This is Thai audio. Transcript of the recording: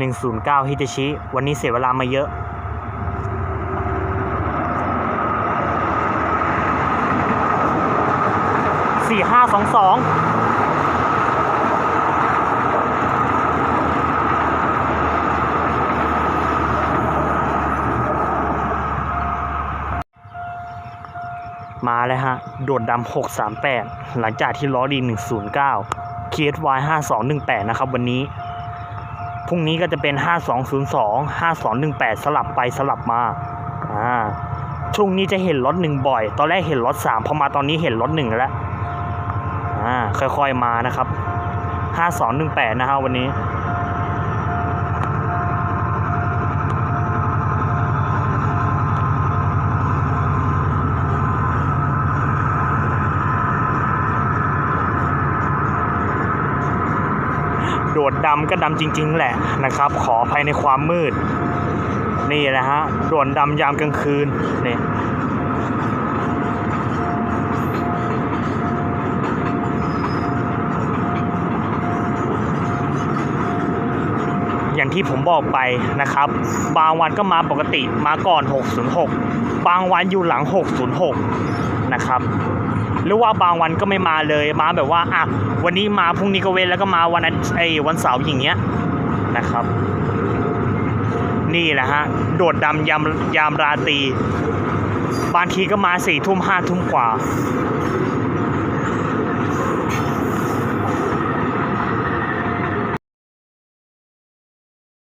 109 ฮิตาชิ วันนี้เสียเวลามาเยอะ สี่ห้าสองสองมาเลยฮะ โดดดำหกสามแปดหลังจากที่ล้อดีหนึ่งศูนย์เก้า KSY ห้าสองหนึ่งแปดนะครับวันนี้ พรุ่งนี้ก็จะเป็น 5202 5218 สลับไปสลับมาอ่าช่วงนี้จะเห็นรถหนึ่งบ่อย ตอนแรกเห็นรถสามพอมาตอนนี้เห็นรถหนึ่งแล้วอ่าค่อยๆมานะครับ 5218 นะฮะวันนี้ ดดดำก็ดำจริง ๆ แหละนะครับ ขอภัยในความมืด นี่แหละฮะโดดดำยามกลางคืนนี่อย่างที่ผมบอกไปนะครับ บางวันก็มาปกติมาก่อน 606 บางวันอยู่หลัง 606 นะครับ หรือว่าบางวันก็ไม่มาเลยมาแบบว่าอะวันนี้มาพรุ่งนี้ก็เว้นแล้วก็มาวันอาทิตย์ไอ้วันเสาร์อย่างเงี้ยนะครับ นี่แหละฮะโดดดำยามยามราตรีบางทีก็มาสี่ทุ่มห้าทุ่มกว่า